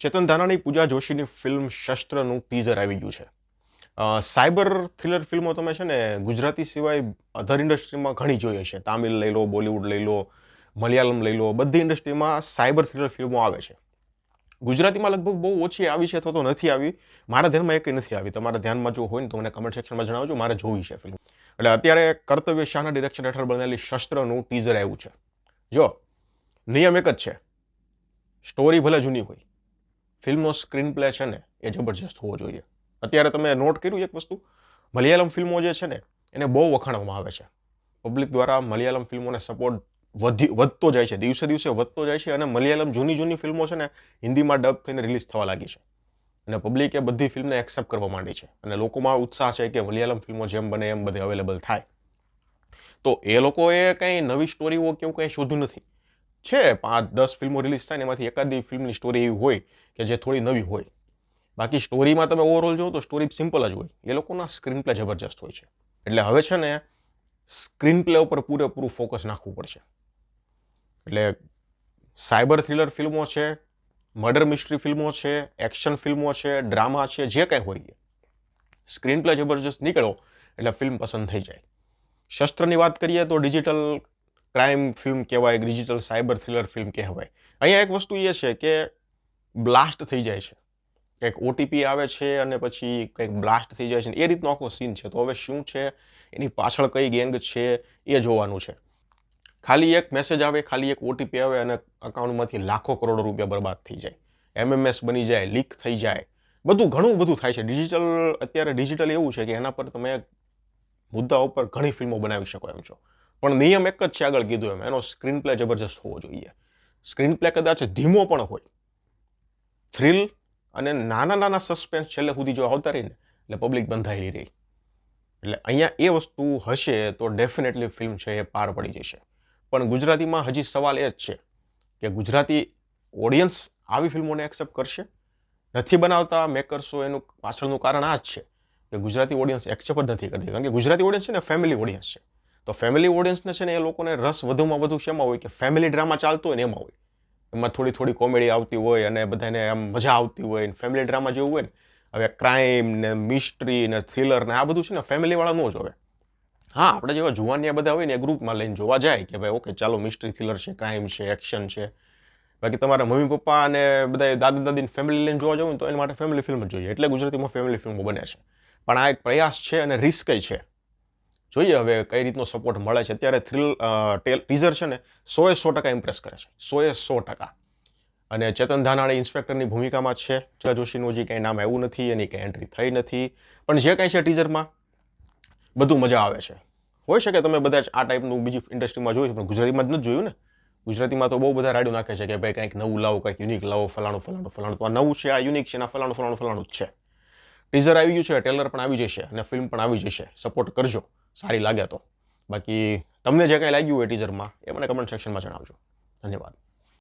ચેતન ધાનાની પૂજા જોશીની ફિલ્મ શસ્ત્રનું ટીઝર આવી ગયું છે. સાયબર થ્રિલર ફિલ્મો તમે છે ને ગુજરાતી સિવાય અધર ઇન્ડસ્ટ્રીમાં ઘણી જોઈ હશે. તામિલ લઈ લો, બોલિવૂડ લઈ લો, મલયાલમ લઈ લો, બધી ઇન્ડસ્ટ્રીમાં સાયબર થ્રિલર ફિલ્મો આવે છે. ગુજરાતીમાં લગભગ બહુ ઓછી આવી છે અથવા તો નથી આવી. મારા ધ્યાનમાં એક નથી આવી. તમારા ધ્યાનમાં જો હોય ને તો મને કમેન્ટ સેક્શનમાં જણાવજો. મારે જોવી છે ફિલ્મ. એટલે અત્યારે કર્તવ્ય શાહના ડિરેક્શન હેઠળ બનેલી શસ્ત્રનું ટીઝર આવ્યું છે. જો, નિયમ એક જ છે. સ્ટોરી ભલે જૂની હોય ફિલ્મનો સ્ક્રીન પ્લે છે ને, એ જબરજસ્ત હોવો જોઈએ. અત્યારે તમે નોટ કર્યું એક વસ્તુ? મલયાલમ ફિલ્મો જે છે ને, એને બહુ વખાણવામાં આવે છે. પબ્લિક દ્વારા મલયાલમ ફિલ્મોને સપોર્ટ વધી, વધતો જાય છે. દિવસે દિવસે વધતો જાય છે અને મલયાલમ જૂની જૂની ફિલ્મો છે ને, હિન્દીમાં ડબ થઈને રિલીઝ થવા લાગી છે. અને પબ્લિકે બધી ફિલ્મને એક્સેપ્ટ કરવા માંડી છે. અને લોકોમાં ઉત્સાહ છે કે મલયાલમ ફિલ્મો જેમ બને એમ બધી અવેલેબલ થાય. તો એ લોકોએ કંઈ નવી સ્ટોરીઓ કે એવું કંઈ શોધ્યું નથી. છે પાંચ દસ ફિલ્મો રિલીઝ થાય ને એમાંથી એકાદી ફિલ્મની સ્ટોરી એવી હોય કે જે થોડી નવી હોય. બાકી સ્ટોરીમાં તમે ઓવરઓલ જુઓ તો સ્ટોરી સિમ્પલ જ હોય. એ લોકોના સ્ક્રીન પ્લે જબરજસ્ત હોય છે. એટલે હવે છે ને સ્ક્રીન પ્લે ઉપર પૂરેપૂરું ફોકસ નાખવું પડશે. એટલે સાયબર થ્રિલર ફિલ્મો છે મર્ડર મિસ્ટ્રી ફિલ્મો છે એક્શન ફિલ્મો છે ડ્રામા છે, જે કંઈ હોય સ્ક્રીન પ્લે જબરજસ્ત નીકળો એટલે ફિલ્મ પસંદ થઈ જાય. શસ્ત્રની વાત કરીએ તો ડિજિટલ ક્રાઇમ ફિલ્મ કહેવાય ડિજિટલ સાયબર થ્રિલર ફિલ્મ કહેવાય. અહીંયા એક વસ્તુ એ છે કે બ્લાસ્ટ થઈ જાય છે. કંઈક ઓટીપી આવે છે અને પછી કંઈક બ્લાસ્ટ થઈ જાય છે એ રીતનો આખો સીન છે. તો હવે શું છે? એની પાછળ કઈ ગેંગ છે એ જોવાનું છે. ખાલી એક મેસેજ આવે, ખાલી એક ઓટીપી આવે અને અકાઉન્ટમાંથી લાખો કરોડો રૂપિયા બરબાદ થઈ જાય. એમએમએસ બની જાય લીક થઈ જાય. બધું ઘણું બધું થાય છે. ડિજિટલ અત્યારે ડિજિટલ એવું છે કે એના પર તમે મુદ્દા ઉપર ઘણી ફિલ્મો બનાવી શકો એમ છો. પણ નિયમ એક જ છે આગળ કીધું એમ, એનો સ્ક્રીન પ્લે જબરજસ્ત હોવો જોઈએ. સ્ક્રીન પ્લે કદાચ ધીમો પણ હોય. થ્રિલ અને નાના નાના સસ્પેન્સ છેલ્લે સુધી જો આવતા રહીને, એટલે પબ્લિક બંધાયેલી રહી. એટલે અહીંયા એ વસ્તુ હશે તો ડેફિનેટલી ફિલ્મ છે એ પાર પડી જશે. પણ ગુજરાતીમાં હજી સવાલ એ જ છે કે ગુજરાતી ઓડિયન્સ આવી ફિલ્મોને એક્સેપ્ટ કરશે? નથી બનાવતા મેકર્સો એનું પાછળનું કારણ આ જ છે કે ગુજરાતી ઓડિયન્સ એક્સેપ્ટ નથી કરતી. કારણ કે ગુજરાતી ઓડિયન્સ છે ને ફેમિલી ઓડિયન્સ છે. તો ફેમિલી ઓડિયન્સને છે ને એ લોકોને રસ વધુમાં વધુ શેમાં હોય કે ફેમિલી ડ્રામા ચાલતો હોય ને એમાં હોય? એમાં થોડી થોડી કોમેડી આવતી હોય અને બધાને આમ મજા આવતી હોય ફેમિલી ડ્રામા જેવું હોય ને, હવે ક્રાઇમ ને મિસ્ટ્રી ને થ્રિલર ને આ બધું છે ને ફેમિલીવાળા ન જોવે હા, આપણે જેવા જુવાનિયા બધા હોય ને એ ગ્રુપમાં લઈને જોવા જાય કે ભાઈ ઓકે ચાલો મિસ્ટ્રી થ્રિલર છે ક્રાઇમ છે એક્શન છે. બાકી તમારા મમ્મી, પપ્પા અને બધા દાદા, દાદીની ફેમિલી લઈને જોવા જવું ને તો એના માટે ફેમિલી ફિલ્મ જોઈએ. એટલે ગુજરાતીમાં ફેમિલી ફિલ્મો બને છે. પણ આ એક પ્રયાસ છે અને રિસ્ક છે. જોઈએ હવે કઈ રીતનો સપોર્ટ મળે છે. અત્યારે થ્રિલ ટીઝર છે ને, સોએ સો ટકા ઇમ્પ્રેસ કરે છે. સોએ સો ટકા. અને ચેતન ધાનાણી ઇન્સ્પેક્ટરની ભૂમિકામાં છે. ચા જોશીનું જે કંઈ નામ આવ્યું નથી, એની કંઈ એન્ટ્રી થઈ નથી. પણ જે કંઈ છે ટીઝરમાં બધું મજા આવે છે. હોઈ શકે તમે બધા જ આ ટાઈપનું બીજી ઇન્ડસ્ટ્રીમાં જોયું છે, પણ ગુજરાતીમાં જ નથી જોયું ને? ગુજરાતીમાં તો બહુ બધા રાડ્યું નાખે છે કે ભાઈ કંઈક નવું લાવો, કંઈક યુનિક લાવો, ફલાણું ફલાણું ફલાણું. તો આ નવું છે, આ યુનિક છે આ ફલાણું ફલાણું ફલાણું જ છે. ટીઝર આવી ગયું છે, ટેલર પણ આવી જશે અને ફિલ્મ પણ આવી જશે. સપોર્ટ કરજો. સારી લાગે તો. બાકી તમને જે કાંઈ લાગ્યું હોય ટીઝરમાં એ મને કમેન્ટ સેક્શનમાં જણાવજો. ધન્યવાદ.